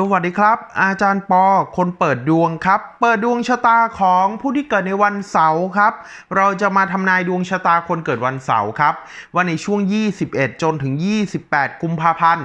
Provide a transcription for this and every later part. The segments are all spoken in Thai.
สวัสดีครับ อาจารย์ปอ คนเปิดดวงครับ เปิดดวงชะตาของผู้ที่เกิดในวันเสาร์ครับ เราจะมาทำนายดวงชะตาคนเกิดวันเสาร์ครับ ว่าในช่วง 21 จนถึง 28 กุมภาพันธ์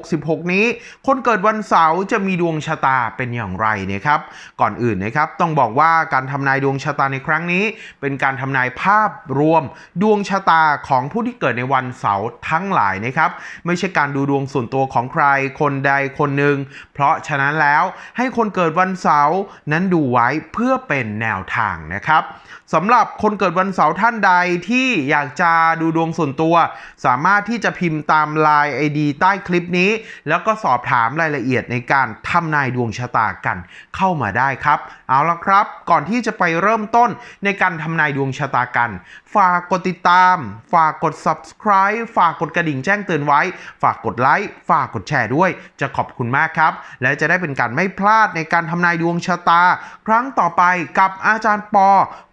2566 นี้ คนเกิดวันเสาร์จะมีดวงชะตาเป็นอย่างไรเนี่ยครับ ก่อนอื่นนะครับ ต้องบอกว่าการทำนายดวงชะตาในครั้งนี้ เป็นการทำนายภาพรวม ดวงชะตาของผู้ที่เกิดในวันเสาร์ทั้งหลายนะครับ ไม่ใช่การดูดวงส่วนตัวของใครคนใดคนหนึ่ง เพราะฉะนั้นแล้วให้คนเกิดวันเสาร์นั้นดูไว้เพื่อเป็นแนวทางนะครับสำหรับคนเกิดวันเสาร์ท่านใดที่อยากจะดูดวงส่วนตัว สามารถที่จะพิมพ์ตาม Line ID ใต้คลิปนี้ แล้วก็สอบถามรายละเอียดในการทำนายดวงชะตากันเข้ามาได้ครับ เอาละครับ ก่อนที่จะไปเริ่มต้นในการทำนายดวงชะตากัน ฝากกดติดตาม ฝากกด subscribe ฝากกดกระดิ่งแจ้งเตือนไว้ ฝากกดไลค์ฝากกดแชร์ด้วยจะขอบคุณมากครับ และจะได้เป็นการไม่พลาดในการทำนายดวงชะตา ครั้งต่อไปกับอาจารย์ปอ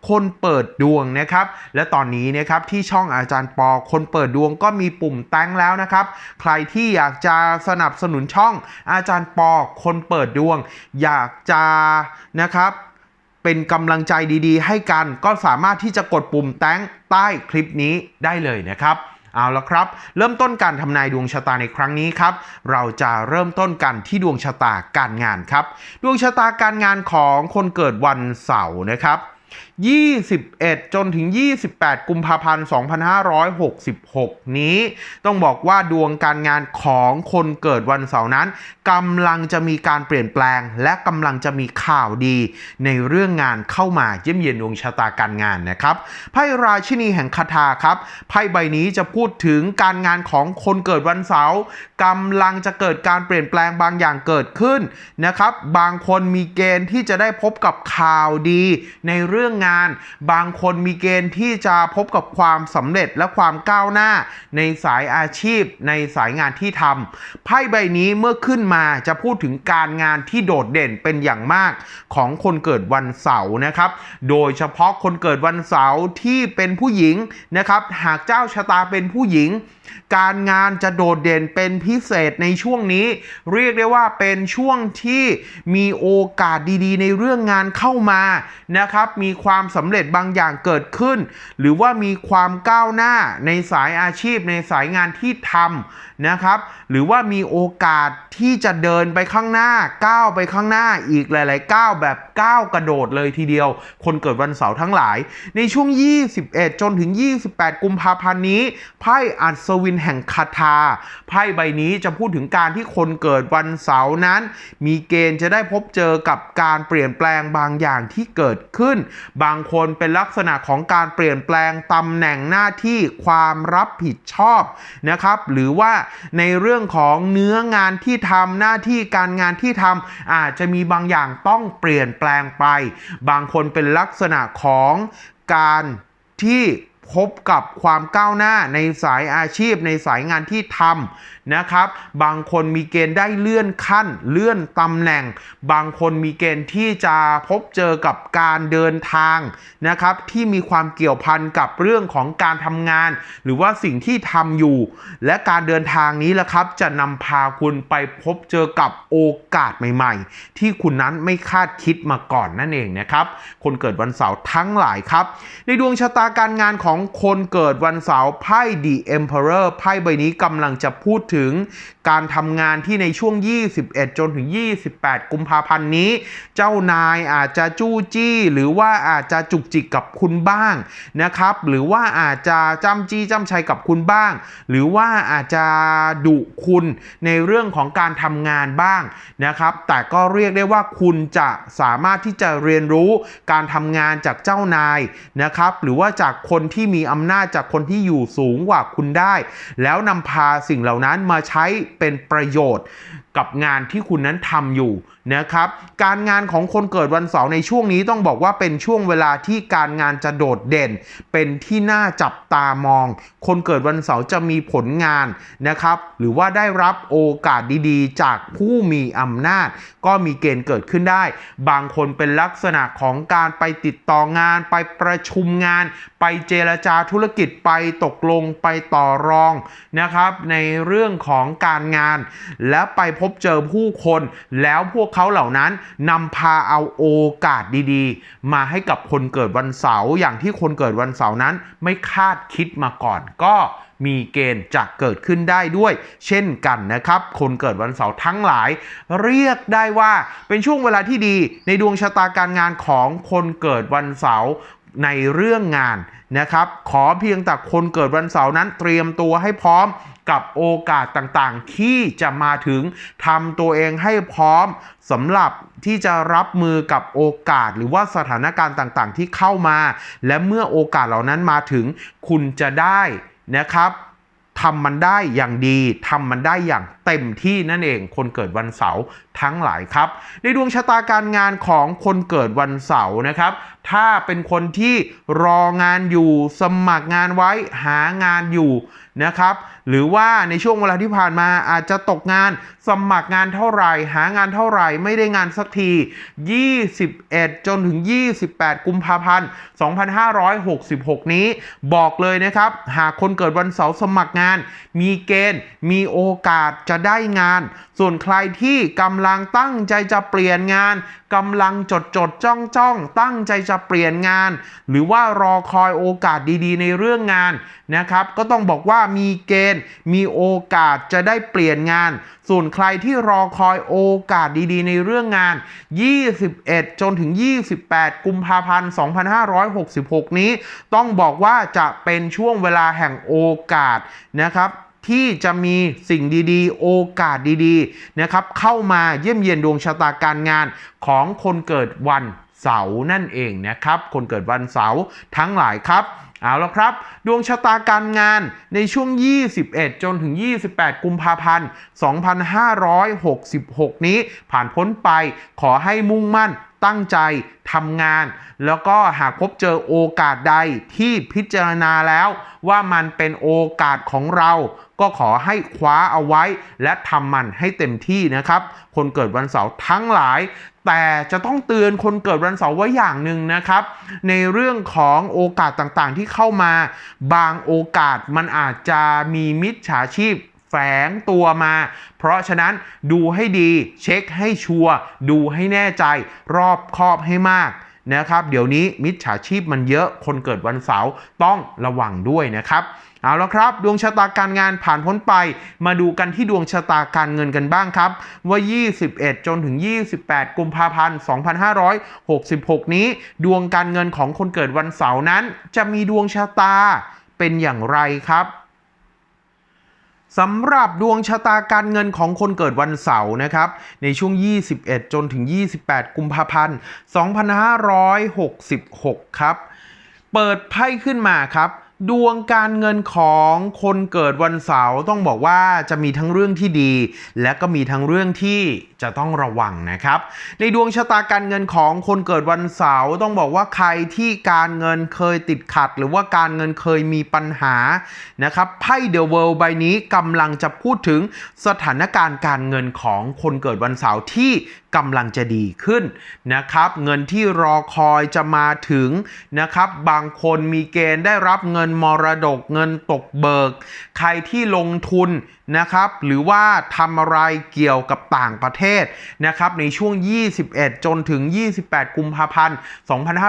คนเปิดดวงนะครับ และตอนนี้นะครับที่ช่องอาจารย์ปอ คนเปิดดวงก็มีปุ่มแต้งแล้วนะครับ ใครที่อยากจะสนับสนุนช่องอาจารย์ปอ คนเปิดดวง อยากจะนะครับเป็นกำลังใจดีๆ ให้กันก็สามารถที่จะกดปุ่มแต้งใต้คลิปนี้ได้เลยนะครับ เอาละครับ เริ่มต้นการทำนายดวงชะตาในครั้งนี้ครับ เราจะเริ่มต้นกันที่ดวงชะตาการงานครับ ดวงชะตาการงานของคนเกิดวันเสาร์นะครับ 21 จนถึง 28 กุมภาพันธ์ 2566 นี้ ต้องบอกว่าดวงการงานของคนเกิดวันเสาร์นั้นกำลังจะมีการเปลี่ยนแปลง และกำลังจะมีข่าวดี ในเรื่องงานเข้ามาเยี่ยมเยียนดวงชะตาการงานนะครับไพ่ราชินีแห่งคาถาครับไพ่ใบนี้จะพูดถึงการงานของคนเกิดวันเสาร์กำลังจะเกิดการเปลี่ยนแปลงบางอย่างเกิดขึ้นนะครับบางคนมีเกณฑ์ที่จะได้พบกับข่าวดีในเรื่องงานบางคนมีเกณฑ์ที่จะพบกับความสำเร็จและความก้าวหน้า ในสายอาชีพ ในสายงานที่ทำไพ่ใบนี้เมื่อขึ้นมาจะพูดถึงการงานที่โดดเด่นเป็นอย่างมากของคนเกิดวันเสาร์นะครับ โดยเฉพาะคนเกิดวันเสาร์ที่เป็นผู้หญิงนะครับ หากเจ้าชะตาเป็นผู้หญิง การงานจะโดดเด่นเป็นพิเศษในช่วงนี้ เรียกได้ว่าเป็นช่วงที่มีโอกาสดีๆ ในเรื่องงานเข้ามานะครับ มีความความสำเร็จบางอย่างเกิดขึ้น หรือว่ามีความก้าวหน้าในสายอาชีพในสายงานที่ทำนะครับ หรือว่ามีโอกาสที่จะเดินไปข้างหน้าก้าวไปข้างหน้าอีกหลาย ๆ ก้าวแบบก้าวกระโดดเลยทีเดียว คนเกิดวันเสาร์ทั้งหลาย ในช่วง 21 จนถึง 28 กุมภาพันธ์นี้ไพ่อัศวินแห่งคาถาไพ่ใบนี้จะพูดถึงการที่คนเกิดวันเสาร์นั้น มีเกณฑ์จะได้พบเจอกับการเปลี่ยนแปลงบางอย่างที่เกิดขึ้นบางคนเป็นลักษณะของการเปลี่ยนแปลงตำแหน่งหน้าที่ความรับผิดชอบนะครับหรือว่าในเรื่องของเนื้องานที่ทำหน้าที่การงานที่ทำอาจจะมีบางอย่างต้องเปลี่ยนแปลงไป บางคนเป็นลักษณะของการที่ พบกับความก้าวหน้าในสายอาชีพในสายงานที่ทำนะครับ บางคนมีเกณฑ์ได้เลื่อนขั้น เลื่อนตำแหน่ง บางคนมีเกณฑ์ที่จะพบเจอกับการเดินทางนะครับ ที่มีความเกี่ยวพันกับเรื่องของการทำงาน หรือว่าสิ่งที่ทำอยู่ และการเดินทางนี้แหละครับ จะนำพาคุณไปพบเจอกับโอกาสใหม่ๆ ที่คุณนั้นไม่คาดคิดมาก่อนนั่นเองนะครับ คนเกิดวันเสาร์ทั้งหลายครับ ในดวงชะตาการงานของสองคนเกิดวันเสาร์ไพ่ The Emperor ไพ่ใบนี้กำลังจะพูดถึงการทำงานที่ในช่วง 21 จนถึง 28 กุมภาพันธ์นี้ เจ้านายอาจจะจู้จี้ หรือว่าอาจจะจุกจิกกับคุณบ้างนะครับ หรือว่าอาจจะจ้ำจี้จ้ำชัยกับคุณบ้าง หรือว่าอาจจะดุคุณในเรื่องของการทำงานบ้างนะครับ แต่ก็เรียกได้ว่าคุณจะสามารถที่จะเรียนรู้การทำงานจากเจ้านายนะครับ หรือว่าจากคนที่มีอำนาจจากคนที่อยู่สูงกว่าคุณได้ แล้วนำพาสิ่งเหล่านั้นมาใช้เป็นประโยชน์กับงานที่คุณนั้นทำอยู่ นะครับการงานของคนเกิดวันเสาร์ในช่วงนี้ต้องบอกว่าเป็นช่วงเวลาที่การงานจะโดดเด่น เป็นที่น่าจับตามอง คนเกิดวันเสาร์จะมีผลงานนะครับหรือว่าได้รับโอกาสดีๆ จากผู้มีอำนาจ ก็มีเกณฑ์เกิดขึ้นได้ บางคนเป็นลักษณะของการไปติดต่องาน ไปประชุมงาน ไปเจรจาธุรกิจไปตกลงไปต่อรองนะครับในเรื่องของการงาน และไปพบเจอผู้คนแล้วพวกเขาเหล่านั้นนำพาเอาโอกาสดีๆ มาให้กับคนเกิดวันเสาร์อย่างที่คนเกิดวันเสาร์นั้นไม่คาดคิดมาก่อน ก็มีเกณฑ์จะเกิดขึ้นได้ด้วย เช่นกันนะครับ คนเกิดวันเสาร์ทั้งหลาย เรียกได้ว่าเป็นช่วงเวลาที่ดีในดวงชะตาการงานของคนเกิดวันเสาร์ในเรื่องงาน นะครับ ขอเพียงแต่คนเกิดวันเสาร์นั้นเตรียมตัวให้พร้อมกับโอกาสต่างๆ ที่จะมาถึงทำตัวเองให้พร้อมสำหรับที่จะรับมือกับโอกาสหรือว่าสถานการณ์ต่างๆ ที่เข้ามา และเมื่อโอกาสเหล่านั้นมาถึงคุณจะได้นะครับ ทำมันได้อย่างดีทำมันได้อย่างเต็มที่นั่นเอง คนเกิดวันเสาร์ทั้งหลายครับ ในดวงชะตาการงานของคนเกิดวันเสาร์นะครับ ถ้าเป็นคนที่รองานอยู่สมัครงานไว้หางานอยู่นะครับ หรือว่าในช่วงเวลาที่ผ่านมาอาจจะตกงานสมัครงานเท่าไหร่ หางานเท่าไหร่ ไม่ได้งานสักที 21 จนถึง 28 กุมภาพันธ์ 2566 นี้ บอกเลยนะครับ หากคนเกิดวันเสาร์สมัครงาน มีเกณฑ์ มีโอกาสจะได้งาน ส่วนใครที่กำลังตั้งใจจะเปลี่ยนงานกำลังจดจดจ้องจ้องตั้งใจจะเปลี่ยนงาน หรือว่ารอคอยโอกาสดีๆ ในเรื่องงานนะครับ ก็ต้องบอกว่ามีเกณฑ์มีโอกาสจะได้เปลี่ยนงาน ส่วนใครที่รอคอยโอกาสดีๆ ในเรื่องงาน 21 จนถึง 28 กุมภาพันธ์ 2566 นี้ ต้องบอกว่าจะเป็นช่วงเวลาแห่งโอกาสนะครับที่จะมีสิ่งดีๆ โอกาสดีๆนะครับเข้ามาเยี่ยมเยียนดวงชะตาการงานของคนเกิดวันเสาร์นั่นเองนะครับ คนเกิดวันเสาร์ทั้งหลายครับ เอาละครับ ดวงชะตาการงานในช่วง 21 จนถึง 28 กุมภาพันธ์ 2566 นี้ผ่านพ้นไปขอให้มุ่งมั่นตั้งใจทำงาน แล้วก็หากพบเจอโอกาสใดที่พิจารณาแล้วว่ามันเป็นโอกาสของเรา ก็ขอให้คว้าเอาไว้และทำมันให้เต็มที่นะครับ คนเกิดวันเสาร์ทั้งหลาย แต่จะต้องเตือนคนเกิดวันเสาร์ไว้อย่างหนึ่งนะครับ ในเรื่องของโอกาสต่างๆ ที่เข้ามา บางโอกาสมันอาจจะมีมิจฉาชีพแฝงตัวมา เพราะฉะนั้นดูให้ดีเช็คให้ชัวร์ดูให้แน่ใจ รอบคอบให้มากนะครับ เดี๋ยวนี้มิจฉาชีพมันเยอะคนเกิดวันเสาร์ต้องระวังด้วยนะครับ เอาละครับ ดวงชะตาการงานผ่านพ้นไป มาดูกันที่ดวงชะตาการเงินกันบ้างครับ ว่า 21 จนถึง 28 กุมภาพันธ์ 2566 นี้ ดวงการเงินของคนเกิดวันเสาร์นั้น จะมีดวงชะตาเป็นอย่างไรครับสำหรับดวงชะตาการเงินของคนเกิดวันเสาร์นะครับ ในช่วง 21 จนถึง 28 กุมภาพันธ์ 2566 ครับ เปิดไพ่ขึ้นมาครับ ดวงการเงินของคนเกิดวันเสาร์ต้องบอกว่าจะมีทั้งเรื่องที่ดี และก็มีทั้งเรื่องที่จะต้องระวังนะครับ ในดวงชะตาการเงินของคนเกิดวันเสาร์ต้องบอกว่าใครที่การเงินเคยติดขัด หรือว่าการเงินเคยมีปัญหานะครับไพ่เดอะเวิลด์ใบนี้กำลังจะพูดถึงสถานการณ์การเงินของคนเกิดวันเสาร์ที่กำลังจะดีขึ้นนะครับ เงินที่รอคอยจะมาถึงนะครับ บางคนมีเกณฑ์ได้รับเงินมรดกเงินตกเบิก ใครที่ลงทุน นะครับหรือว่าทำอะไรเกี่ยวกับต่างประเทศนะครับในช่วง 21 จนถึง 28 กุมภาพันธ์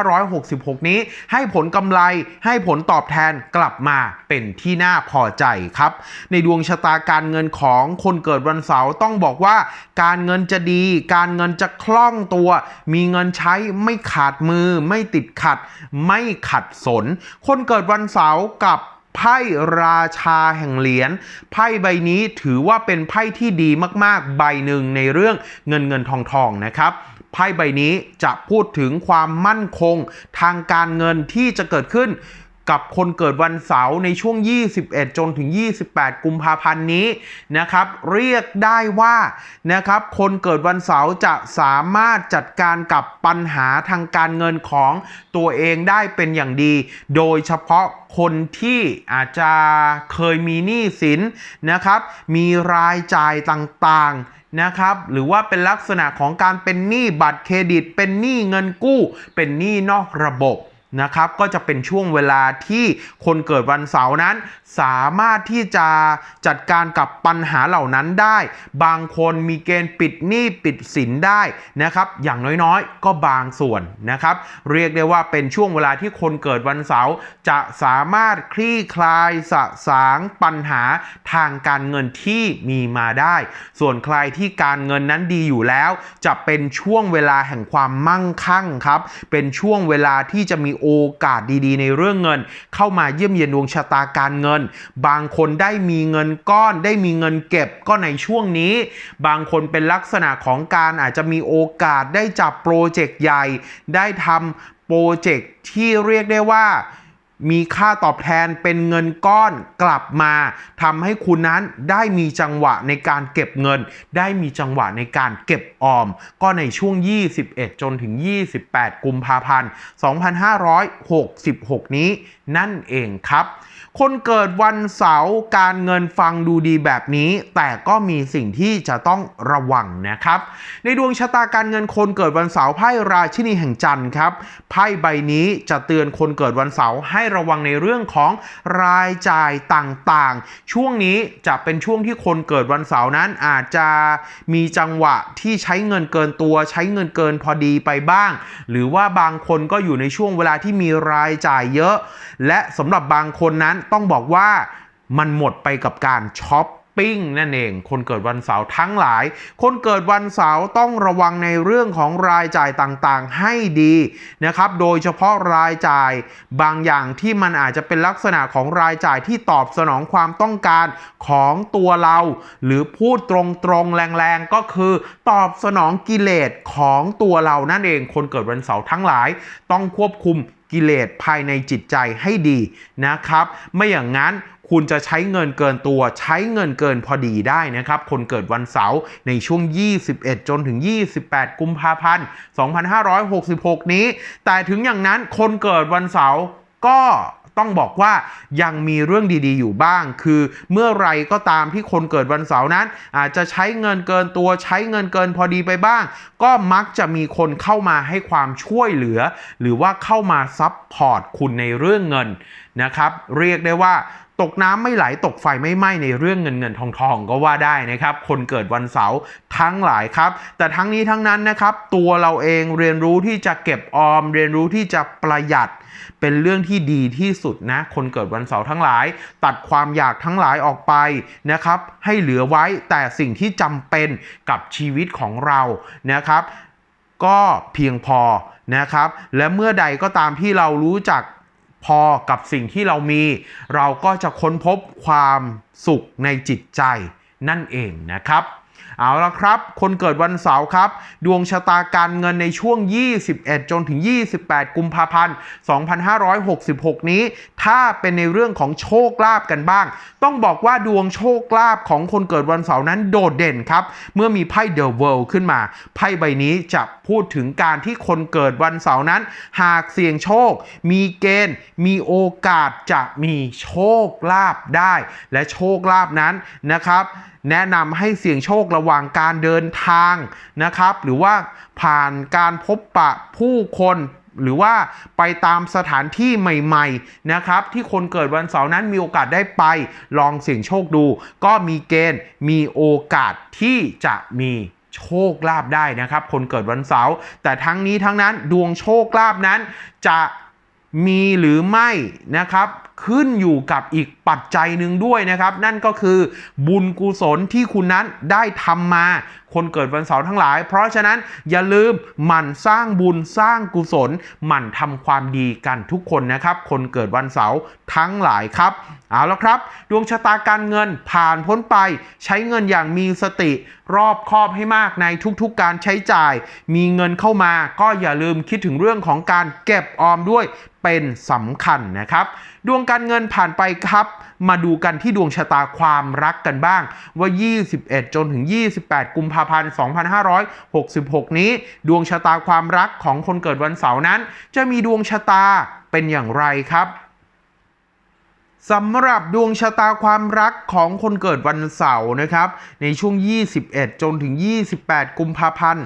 2566 นี้ให้ผลกำไรให้ผลตอบแทนกลับมาเป็นที่น่าพอใจครับ ในดวงชะตาการเงินของคนเกิดวันเสาร์ต้องบอกว่าการเงินจะดี การเงินจะคล่องตัว มีเงินใช้ไม่ขาดมือ ไม่ติดขัด ไม่ขัดสน คนเกิดวันเสาร์กับ ไพ่ราชาแห่งเหรียญไพ่ใบนี้ถือว่าเป็นไพ่ที่ดีมากๆ ใบหนึ่งในเรื่องเงินเงินทองทองนะครับไพ่ใบนี้จะพูดถึงความมั่นคงทางการเงินที่จะเกิดขึ้น กับคนเกิดวันเสาร์ในช่วง 21 จนถึง 28 กุมภาพันธ์นี้นะครับ เรียกได้ว่านะครับคนเกิดวันเสาร์จะสามารถจัดการกับปัญหาทางการเงินของตัวเองได้เป็นอย่างดี โดยเฉพาะคนที่อาจจะเคยมีหนี้สินนะครับ มีรายจ่ายต่างๆนะครับ หรือว่าเป็นลักษณะของการเป็นหนี้บัตรเครดิต เป็นหนี้เงินกู้ เป็นหนี้นอกระบบ นะครับก็จะเป็นช่วงเวลาที่คนเกิดวันเสาร์นั้น สามารถที่จะจัดการกับปัญหาเหล่านั้นได้ บางคนมีเกณฑ์ปิดหนี้ปิดสินได้นะครับอย่างน้อยๆ ก็บางส่วนนะครับ เรียกได้ว่าเป็นช่วงเวลาที่คนเกิดวันเสาร์จะสามารถคลี่คลายสะสางปัญหาทางการเงินที่มีมาได้ ส่วนใครที่การเงินนั้นดีอยู่แล้ว จะเป็นช่วงเวลาแห่งความมั่งคั่งครับเป็นช่วงเวลาที่จะมีโอกาสดีๆ ในเรื่องเงิน เข้ามาเยี่ยมเยียนดวงชะตาการเงิน บางคนได้มีเงินก้อน ได้มีเงินเก็บก็ในช่วงนี้ บางคนเป็นลักษณะของการอาจจะมีโอกาสได้จับโปรเจกต์ใหญ่ ได้ทำโปรเจกต์ที่เรียกได้ว่า มีค่าตอบแทนเป็นเงินก้อนกลับมาทำให้คุณนั้นได้มีจังหวะในการเก็บเงิน ได้มีจังหวะในการเก็บออม ก็ในช่วง 21 จนถึง 28 กุมภาพันธ์ 2566 นี้นั่นเองครับ คนเกิดวันเสาร์การเงินฟังดูดีแบบนี้ แต่ก็มีสิ่งที่จะต้องระวังนะครับ ในดวงชะตาการเงินคนเกิดวันเสาร์ไพ่ราชินีแห่งจันทร์ครับไพ่ใบนี้จะเตือนคนเกิดวันเสาร์ให้ระวังในเรื่องของรายจ่ายต่างๆ ช่วงนี้จะเป็นช่วงที่คนเกิดวันเสาร์นั้นอาจจะมีจังหวะที่ใช้เงินเกินตัว ใช้เงินเกินพอดีไปบ้าง หรือว่าบางคนก็อยู่ในช่วงเวลาที่มีรายจ่ายเยอะ และสำหรับบางคนนั้นต้องบอกว่ามันหมดไปกับการช็อปปิ้งนั่นเอง คนเกิดวันเสาร์ทั้งหลาย คนเกิดวันเสาร์ต้องระวังในเรื่องของรายจ่ายต่างๆให้ดีนะครับ โดยเฉพาะรายจ่ายบางอย่างที่มันอาจจะเป็นลักษณะของรายจ่ายที่ตอบสนองความต้องการของตัวเรา หรือพูดตรงๆแรงๆก็คือ ตอบสนองกิเลสของตัวเรานั่นเอง คนเกิดวันเสาร์ทั้งหลาย ต้องควบคุม กิเลสภายในจิตใจให้ดีนะครับ ไม่อย่างนั้นคุณจะใช้เงินเกินตัว ใช้เงินเกินพอดีได้นะครับ คนเกิดวันเสาร์ในช่วง 21 จนถึง 28 กุมภาพันธ์ 2566 นี้ แต่ถึงอย่างนั้นคนเกิดวันเสาร์ก็ ต้องบอกว่ายังมีเรื่องดีๆ อยู่บ้าง คือเมื่อไรก็ตามที่คนเกิดวันเสาร์นั้น อาจจะใช้เงินเกินตัวใช้เงินเกินพอดีไปบ้าง ก็มักจะมีคนเข้ามาให้ความช่วยเหลือ หรือว่าเข้ามาซับพอร์ตคุณในเรื่องเงินนะครับ เรียกได้ว่าตกน้ำไม่ไหลตกไฟไม่ไหม้ในเรื่องเงินเงินทองทองก็ว่าได้นะครับ คนเกิดวันเสาร์ทั้งหลายครับ แต่ทั้งนี้ทั้งนั้นนะครับ ตัวเราเองเรียนรู้ที่จะเก็บออม เรียนรู้ที่จะประหยัด เป็นเรื่องที่ดีที่สุดนะคนเกิดวันเสาร์ทั้งหลาย ตัดความอยากทั้งหลายออกไปนะครับ ให้เหลือไว้แต่สิ่งที่จำเป็นกับชีวิตของเรานะครับ ก็เพียงพอนะครับ และเมื่อใดก็ตามที่เรารู้จักพอกับสิ่งที่เรามี เราก็จะค้นพบความสุขในจิตใจนั่นเองนะครับ เอาละครับ คนเกิดวันเสาร์ครับ ดวงชะตาการเงินในช่วง 21 จนถึง 28 กุมภาพันธ์ 2566 นี้ ถ้าเป็นในเรื่องของโชคลาภกันบ้าง ต้องบอกว่าดวงโชคลาภของคนเกิดวันเสาร์นั้นโดดเด่นครับ เมื่อมีไพ่เดอะเวิลด์ขึ้นมา ไพ่ใบนี้จะพูดถึงการที่คนเกิดวันเสาร์นั้น หากเสี่ยงโชค มีเกณฑ์ มีโอกาสจะมีโชคลาภได้ และโชคลาภนั้นนะครับ แนะนำให้เสี่ยงโชคระหว่างการเดินทางนะครับ หรือว่าผ่านการพบปะผู้คนหรือว่าไปตามสถานที่ใหม่ๆนะครับ ที่คนเกิดวันเสาร์นั้นมีโอกาสได้ไปลองเสี่ยงโชคดู ก็มีเกณฑ์มีโอกาสที่จะมีโชคลาภได้นะครับ คนเกิดวันเสาร์แต่ทั้งนี้ทั้งนั้นดวงโชคลาภนั้นจะมีหรือไม่นะครับ ขึ้นอยู่กับอีก ปัจจัยหนึ่งด้วยนะครับ นั่นก็คือบุญกุศลที่คุณนั้นได้ทำมา คนเกิดวันเสาร์ทั้งหลาย เพราะฉะนั้นอย่าลืมหมั่นสร้างบุญสร้างกุศล หมั่นทำความดีกันทุกคนนะครับ คนเกิดวันเสาร์ทั้งหลายครับเอาละครับ ดวงชะตาการเงินผ่านพ้นไป ใช้เงินอย่างมีสติ รอบคอบให้มากในทุกๆการใช้จ่าย มีเงินเข้ามาก็อย่าลืมคิดถึงเรื่องของการเก็บออมด้วยเป็นสำคัญนะครับ ดวงการเงินผ่านไปครับมาดูกันที่ดวงชะตาความรักกันบ้างว่า 21 จนถึง 28 กุมภาพันธ์ 2566 นี้ ดวงชะตาความรักของคนเกิดวันเสาร์นั้น จะมีดวงชะตาเป็นอย่างไรครับสำหรับดวงชะตาความรักของคนเกิดวันเสาร์นะครับ ในช่วง 21 จนถึง 28 กุมภาพันธ์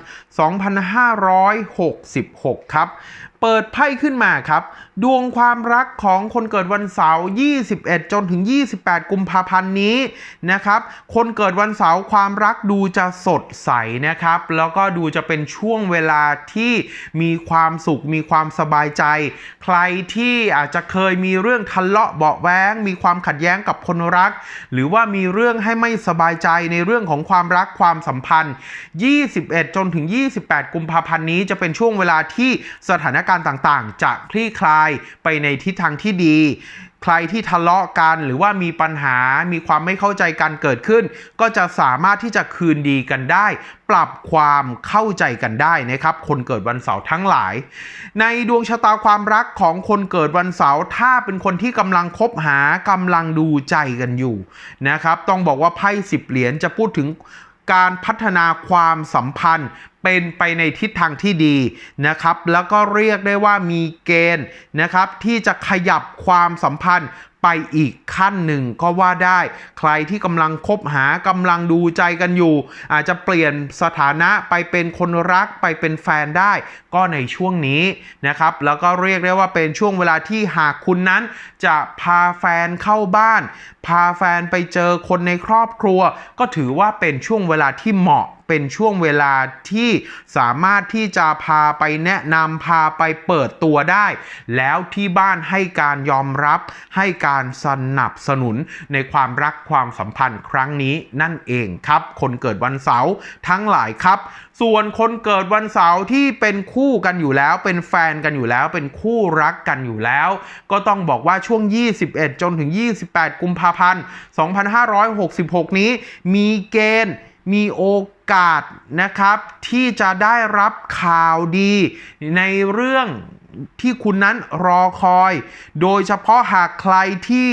2566 ครับ เปิดไพ่ขึ้นมาครับ ดวงความรักของคนเกิดวันเสาร์ 21 จนถึง 28 กุมภาพันธ์นี้นะครับ คนเกิดวันเสาร์ความรักดูจะสดใสนะครับ แล้วก็ดูจะเป็นช่วงเวลาที่มีความสุขมีความสบายใจ ใครที่อาจจะเคยมีเรื่องทะเลาะเบาะแว้ง มีความขัดแย้งกับคนรัก หรือว่ามีเรื่องให้ไม่สบายใจในเรื่องของความรักความสัมพันธ์ 21 จนถึง 28 กุมภาพันธ์นี้จะเป็นช่วงเวลาที่สถานการณ์การต่างๆ จะคลี่คลายไปในทิศทางที่ดี ใครที่ทะเลาะกันหรือว่ามีปัญหา มีความไม่เข้าใจกันเกิดขึ้น ก็จะสามารถที่จะคืนดีกันได้ ปรับความเข้าใจกันได้นะครับ คนเกิดวันเสาร์ทั้งหลาย ในดวงชะตาความรักของคนเกิดวันเสาร์ถ้าเป็นคนที่กำลังคบหากำลังดูใจกันอยู่นะครับ ต้องบอกว่าไพ่สิบเหรียญจะพูดถึงการพัฒนาความสัมพันธ์ เป็นไปในทิศทางที่ดีนะครับ แล้วก็เรียกได้ว่ามีเกณฑ์นะครับ ที่จะขยับความสัมพันธ์ไปอีกขั้นหนึ่งก็ว่าได้ ใครที่กำลังคบหากำลังดูใจกันอยู่ อาจจะเปลี่ยนสถานะไปเป็นคนรักไปเป็นแฟนได้ ก็ในช่วงนี้นะครับ แล้วก็เรียกได้ว่าเป็นช่วงเวลาที่หากคุณนั้น จะพาแฟนเข้าบ้าน พาแฟนไปเจอคนในครอบครัว ก็ถือว่าเป็นช่วงเวลาที่เหมาะเป็นช่วงเวลาที่สามารถที่จะพาไปแนะนำพาไปเปิดตัวได้ แล้วที่บ้านให้การยอมรับ ให้การสนับสนุนในความรักความสัมพันธ์ครั้งนี้นั่นเองครับ คนเกิดวันเสาร์ทั้งหลายครับ ส่วนคนเกิดวันเสาร์ที่เป็นคู่กันอยู่แล้ว เป็นแฟนกันอยู่แล้ว เป็นคู่รักกันอยู่แล้ว ก็ต้องบอกว่าช่วง 21 จนถึง 28 กุมภาพันธ์ 2566 นี้มีเกณฑ์ มีโอกาสนะครับ ที่จะได้รับข่าวดีในเรื่องที่คุณนั้นรอคอย โดยเฉพาะหากใครที่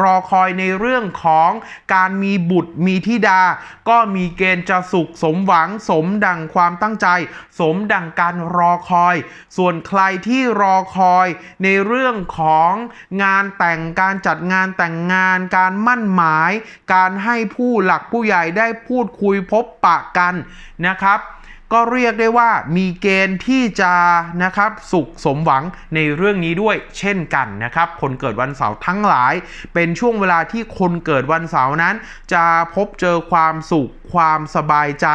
รอคอยในเรื่องของการมีบุตรมีธิดา ก็มีเกณฑ์จะสุขสมหวังสมดังความตั้งใจ สมดังการรอคอย ส่วนใครที่รอคอยในเรื่องของงานแต่งการจัดงานแต่งงาน การมั่นหมาย การให้ผู้หลักผู้ใหญ่ได้พูดคุยพบปะกันนะครับ ก็เรียกได้ว่ามีเกณฑ์ที่จะนะครับสุขสมหวังในเรื่องนี้ด้วยเช่นกันนะครับ คนเกิดวันเสาร์ทั้งหลาย เป็นช่วงเวลาที่คนเกิดวันเสาร์นั้น จะพบเจอความสุขความสบายใจ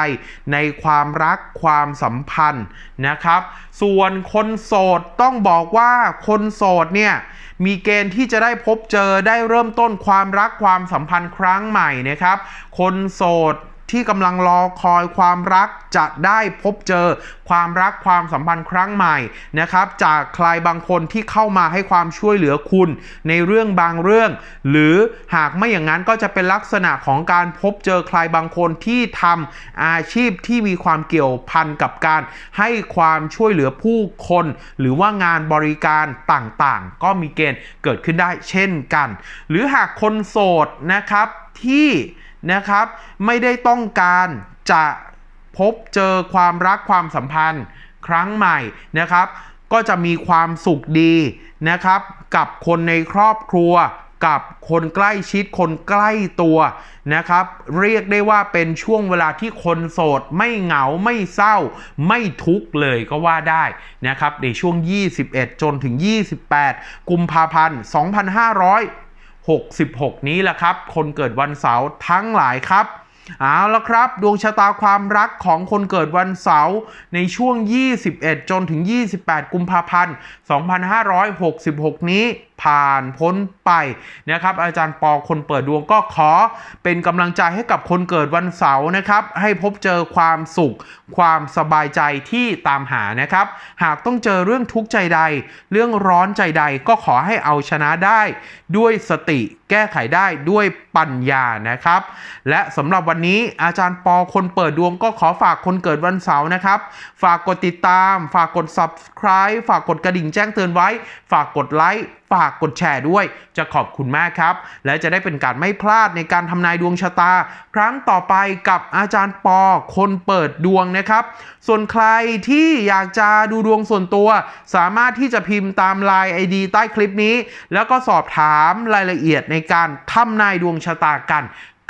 ในความรักความสัมพันธ์นะครับ ส่วนคนโสดต้องบอกว่าคนโสดเนี่ยมีเกณฑ์ที่จะได้พบเจอได้เริ่มต้นความรักความสัมพันธ์ครั้งใหม่นะครับ คนโสด ที่กำลังรอคอยความรักจะได้พบเจอความรักความสัมพันธ์ครั้งใหม่นะครับ จากใครบางคนที่เข้ามาให้ความช่วยเหลือคุณ ในเรื่องบางเรื่อง หรือหากไม่อย่างนั้นก็จะเป็นลักษณะของการพบเจอใครบางคนที่ทำอาชีพที่มีความเกี่ยวพันกับการให้ความช่วยเหลือผู้คน หรือว่างานบริการต่างๆ ก็มีเกณฑ์เกิดขึ้นได้เช่นกัน หรือหากคนโสดนะครับที่ นะครับ ไม่ได้ต้องการจะพบเจอความรักความสัมพันธ์ครั้งใหม่นะครับ ก็จะมีความสุขดีนะครับ กับคนในครอบครัว กับคนใกล้ชิดคนใกล้ตัวนะครับ เรียกได้ว่าเป็นช่วงเวลาที่คนโสดไม่เหงาไม่เศร้า ไม่ทุกข์เลยก็ว่าได้นะครับในช่วง 21 จนถึง 28 กุมภาพันธ์ 2500 66 นี้แหละครับ คนเกิดวันเสาร์ทั้งหลายครับเอาละครับ ดวงชะตาความรักของคนเกิดวันเสาร์ในช่วง 21 จนถึง 28 กุมภาพันธ์ 2566 นี้ ผ่านพ้นไปนะครับ อาจารย์ปอคนเปิดดวงก็ขอเป็นกำลังใจให้กับคนเกิดวันเสาร์นะครับ ให้พบเจอความสุข ความสบายใจที่ตามหานะครับ หากต้องเจอเรื่องทุกข์ใจใด เรื่องร้อนใจใดก็ขอให้เอาชนะได้ ด้วยสติแก้ไขได้ด้วยปัญญานะครับ และสำหรับวันนี้อาจารย์ปอคนเปิดดวงก็ขอฝากคนเกิดวันเสาร์นะครับ ฝากกดติดตาม ฝากกด subscribe ฝากกดกระดิ่งแจ้งเตือนไว้ ฝากกดไลค์ฝากกดแชร์ด้วย จะขอบคุณมากครับ และจะได้เป็นการไม่พลาดในการทำนายดวงชะตา ครั้งต่อไปกับอาจารย์ปอคนเปิดดวงนะครับ ส่วนใครที่อยากจะดูดวงส่วนตัว สามารถที่จะพิมพ์ตามไลน์ ID ใต้คลิปนี้ แล้วก็สอบถามรายละเอียดในการทำนายดวงชะตากัน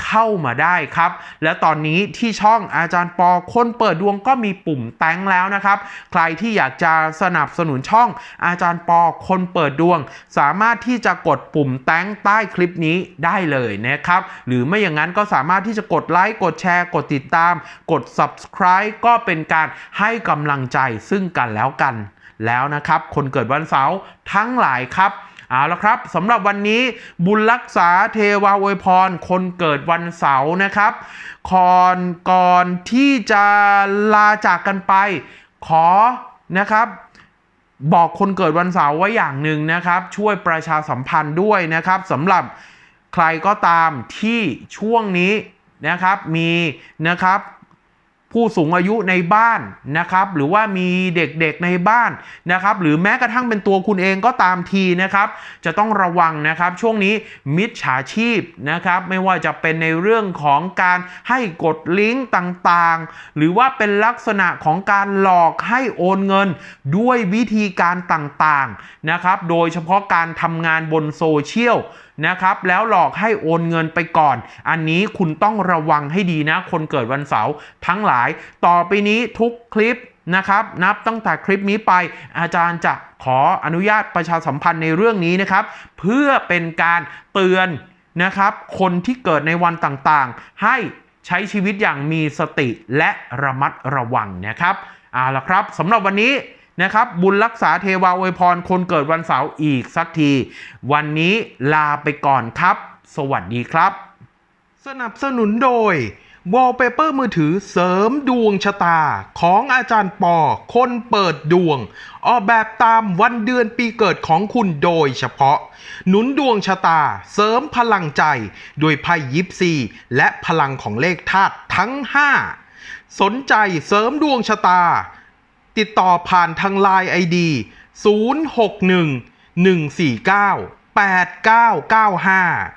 เข้ามาได้ครับ และตอนนี้ที่ช่องอาจารย์ปอคนเปิดดวงก็มีปุ่มแต้งแล้วนะครับ ใครที่อยากจะสนับสนุนช่องอาจารย์ปอคนเปิดดวง สามารถที่จะกดปุ่มแต้งใต้คลิปนี้ได้เลยนะครับ หรือไม่อย่างนั้นก็สามารถที่จะกดไลค์กดแชร์ กดติดตาม กด subscribe ก็เป็นการให้กำลังใจซึ่งกันแล้วกัน แล้วนะครับ คนเกิดวันเสาร์ทั้งหลายครับ เอาละครับสำหรับวันนี้บุญรักษาเทวาอวยพร คนเกิดวันเสาร์นะครับก่อนก่อนที่จะลาจากกันไป ขอนะครับบอกคนเกิดวันเสาร์ไว้อย่างหนึ่งนะครับ ช่วยประชาสัมพันธ์ด้วยนะครับสำหรับใครก็ตามที่ช่วงนี้นะครับมีนะครับ ผู้สูงอายุในบ้านนะครับหรือว่ามีเด็กๆในบ้านนะครับหรือแม้กระทั่งเป็นตัวคุณเองก็ตามทีนะครับจะต้องระวังนะครับช่วงนี้มิจฉาชีพนะครับไม่ว่าจะเป็นในเรื่องของการให้กดลิงก์ต่างๆ หรือว่าเป็นลักษณะของการหลอกให้โอนเงินด้วยวิธีการต่างๆนะครับโดยเฉพาะการทำงานบนโซเชียล นะครับแล้วหลอกให้โอนเงินไปก่อน อันนี้คุณต้องระวังให้ดีนะ คนเกิดวันเสาร์ทั้งหลาย ต่อไปนี้ทุกคลิปนะครับ นับตั้งแต่คลิปนี้ไปอาจารย์จะขออนุญาตประชาสัมพันธ์ในเรื่องนี้นะครับ เพื่อเป็นการเตือนนะครับ คนที่เกิดในวันต่างๆ ให้ใช้ชีวิตอย่างมีสติและระมัดระวังนะครับเอาละครับสำหรับวันนี้ นะครับ บุญรักษาเทวาอวยพรคนเกิดวันเสาร์อีกสักที วันนี้ลาไปก่อนครับ สวัสดีครับ สนับสนุนโดย Wallpaper มือถือเสริมดวงชะตาของอาจารย์ปอ คนเปิดดวง ออกแบบตามวันเดือนปีเกิดของคุณโดยเฉพาะ หนุนดวงชะตาเสริมพลังใจ โดยไพ่ยิปซี และพลังของเลขธาตุทั้ง 5 สนใจเสริมดวงชะตา ติดต่อผ่านทาง Line ID 061 149 8995